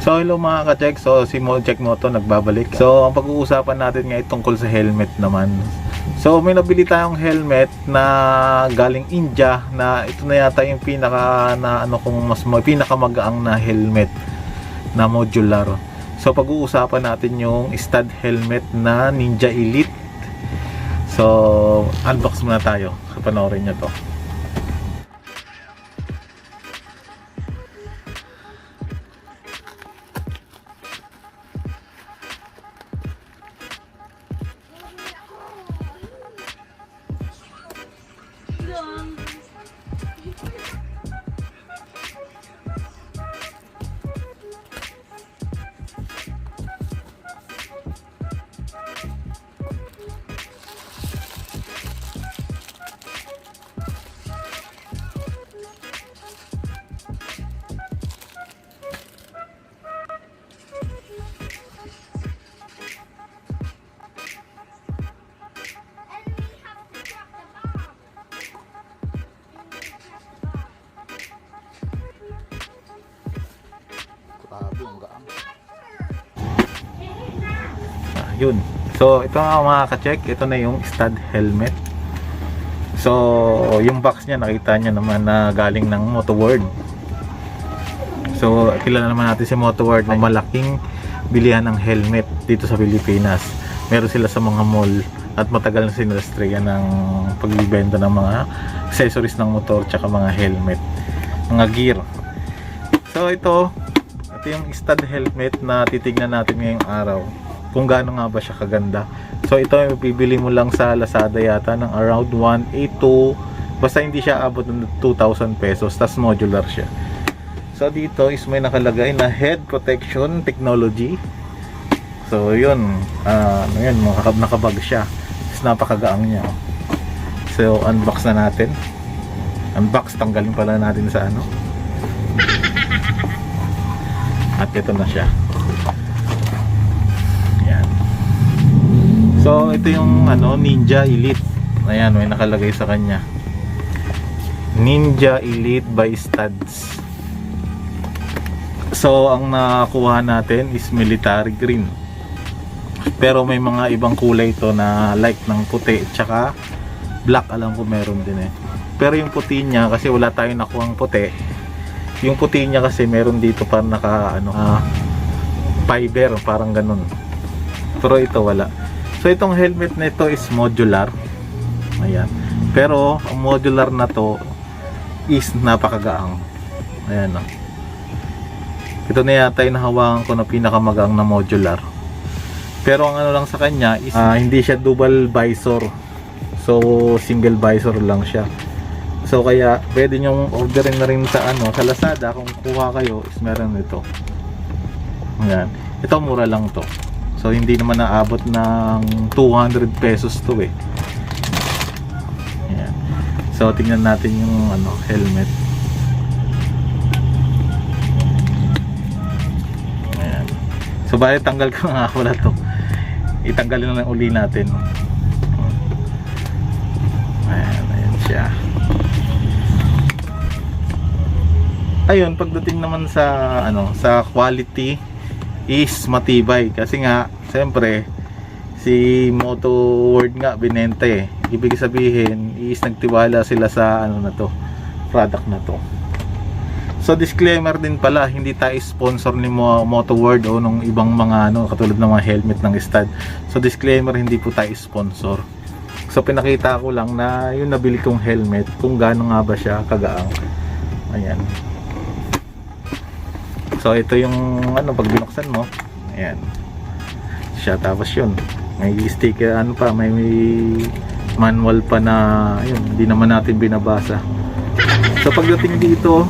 So hello mga ka-check, so si Mo Check Moto nagbabalik. So ang pag-uusapan natin ngayon tungkol sa helmet naman. So may nabili tayong helmet na galing India na ito na yata yung pinaka na ano kung mas ma- pinakamagaang na helmet na modular. So pag-uusapan natin yung stud helmet na Ninja Elite. So unbox muna tayo. Panoorin nyo to. Ah, yun. So, ito nga mga ka-check. Ito na yung stud helmet. So, yung box niya, nakita niya naman na galing ng Motoworld. So, kilala naman natin si Motoworld na malaking bilihan ng helmet dito sa Pilipinas. Meron sila sa mga mall at matagal na sinustrayan ng pagbibenta ng mga accessories ng motor tsaka mga helmet, mga gear. So, ito, ito yung stud helmet na titignan natin ngayong araw kung gaano nga ba siya kaganda. So ito ay bibili mo lang sa Lazada yata ng around 182 basta hindi siya abot ng 2,000 pesos tas modular siya. So dito is may nakalagay na head protection technology. So yun, ah, ano yun, nakakab nakabag siya. Tapos napakagaang niya. So unbox na natin. Unbox, tanggalin pala natin sa ano. At ito na siya. Yan. So, ito yung ano, Ninja Elite. Ayan, may nakalagay sa kanya. Ninja Elite by Studs. So, ang nakuha natin is military green. Pero may mga ibang kulay to na like ng puti tsaka black alam ko meron din eh. Pero yung puti niya kasi wala tayong nakuhang puti. Yung puti niya kasi meron dito pa naka ano ah, fiber parang ganun. Pero ito wala. So itong helmet na ito is modular. Ayan. Pero ang modular na to is napakagaang. Ayan oh. Ito na yata yung nahawakan ko na pinakamagaang na modular. Pero ang ano lang sa kanya is ah, hindi siya dual visor. So single visor lang siya. So kaya pwede nyong orderin na rin sa ano sa Lazada kung kuha kayo is meron ito. Ayan. Ito mura lang to. So hindi naman naabot ng 200 pesos to eh. Ayan. So tingnan natin yung ano helmet. Ayan. So bali tanggal ko nga wala to. Itanggalin na lang uli natin. Ayan, ayan siya. Ayun pagdating naman sa ano sa quality is matibay. Kasi nga siyempre si Moto World nga binenta eh. Ibig sabihin is nagtiwala sila sa ano na to product na to. So disclaimer din pala hindi tayo sponsor ni Mo Moto World o nung ibang mga ano katulad ng mga helmet ng stud so disclaimer hindi po tayo sponsor. So pinakita ko lang na yung nabili kong helmet kung gaano nga ba siya kagaang. Ayan So ito yung ano pag binuksan mo, ayan. Siya tapos yun. May sticker ano pa, may, may manual pa na yun, hindi naman natin binabasa. So pagdating dito,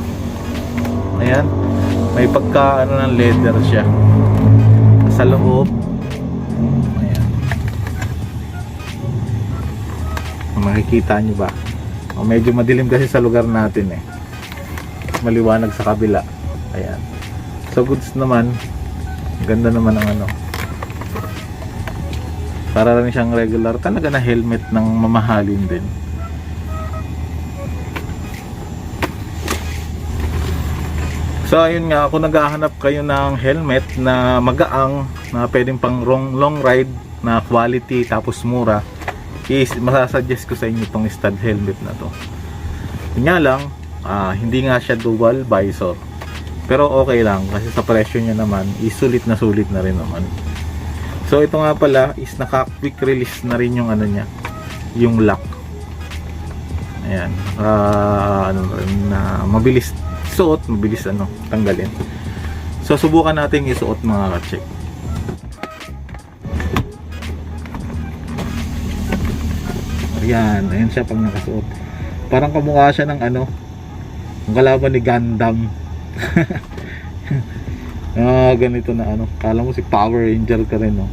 ayan, may pagka ano ng leather siya. Sa loob, ayan. Makikita nyo ba? O, medyo madilim kasi sa lugar natin eh. Maliwanag sa kabila. Ayan. So goods naman, ganda naman ang ano. Para rin siyang regular talaga na helmet ng mamahalin din. So ayun nga, kung naghahanap kayo ng helmet na magaang na pwedeng pang long, long ride na quality tapos mura is masasuggest ko sa inyo itong stud helmet na to. Yun nga lang, ah, hindi nga siya dual visor. Pero okay lang kasi sa presyo niya naman is sulit na sulit na rin naman. So ito nga pala is naka quick release na rin yung ano niya, yung lock. Ayan, ah, ano na mabilis suot, mabilis ano, tanggalin. So subukan natin isuot mga ka-check. Ayan, ayan siya pag nakasuot. Parang kamukha siya ng ano, ang kalaban ni Gundam. ah, ganito na ano, kala mo si Power Ranger ka rin, no?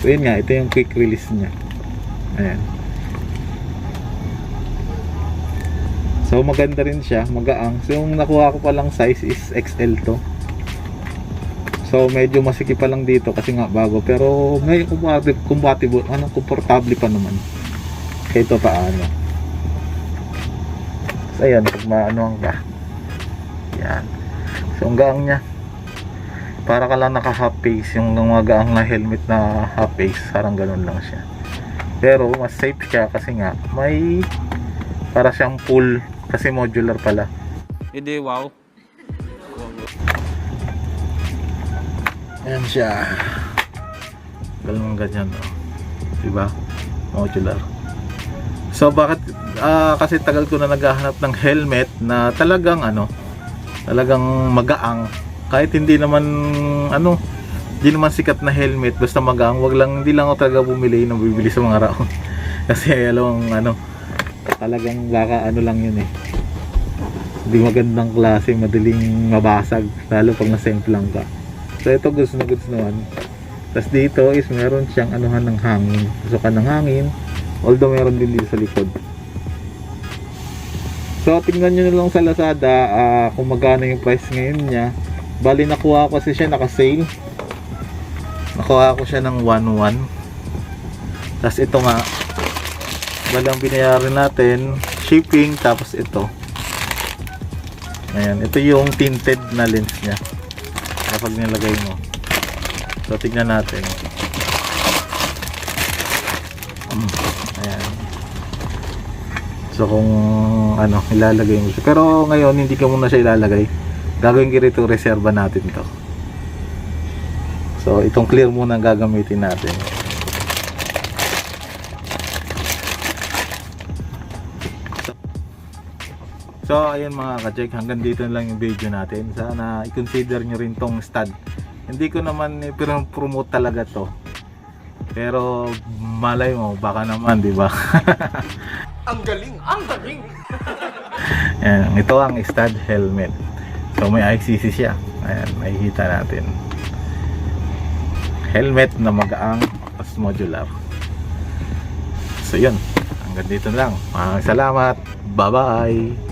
So yun nga, ito yung quick release niya. Ayan. So maganda rin siya, magaang. So yung nakuha ko palang size is XL to. So medyo masikip pa lang dito kasi nga bago pero may compatible, compatible ano komportable pa naman. Kahit pa paano. So ayan, pag maano ka. Yan. So ang gaang niya. Para ka lang naka half face yung mga gaang na helmet na half face, parang ganun lang siya. Pero mas safe siya kasi nga may para siyang full kasi modular pala. Hindi, wow. Ayan siya. Ganun ganyan. Oh. Diba? Modular. So bakit ah, kasi tagal ko na naghahanap ng helmet na talagang ano, talagang magaang kahit hindi naman ano, hindi naman sikat na helmet basta magaang, wag lang hindi lang ako talaga bumili ng bibili sa mga round. kasi alam ano, talagang baka ano lang yun eh. Hindi magandang klase, madaling mabasag lalo pag nasimplang ka. So ito goods na goods naman. Tapos dito is meron siyang anuhan ng hangin. Pasukan ng hangin. Although meron din dito sa likod. So tingnan nyo na lang sa Lazada ah, kung magkano yung price ngayon niya. Bali nakuha ko kasi siya naka-sale. Nakuha ko siya ng 1.1. Tapos ito nga. Bali ang binayaran natin shipping tapos ito. Ayan, ito yung tinted na lens niya kapag nilagay mo so tignan natin Mm, ayan so kung ano ilalagay mo siya pero ngayon hindi ka muna siya ilalagay gagawin ko rito reserva natin to so itong clear muna ang gagamitin natin So ayun mga ka-check, hanggang dito lang yung video natin. Sana i-consider nyo rin tong stud. Hindi ko naman i-promote talaga to. Pero malay mo, baka naman, di ba? Ang galing! Ang galing! Ayan, ito ang stud helmet. So may ICC siya. Ayan, makikita natin. Helmet na magaang tapos modular. So yun, hanggang dito lang. Maraming salamat. Bye-bye!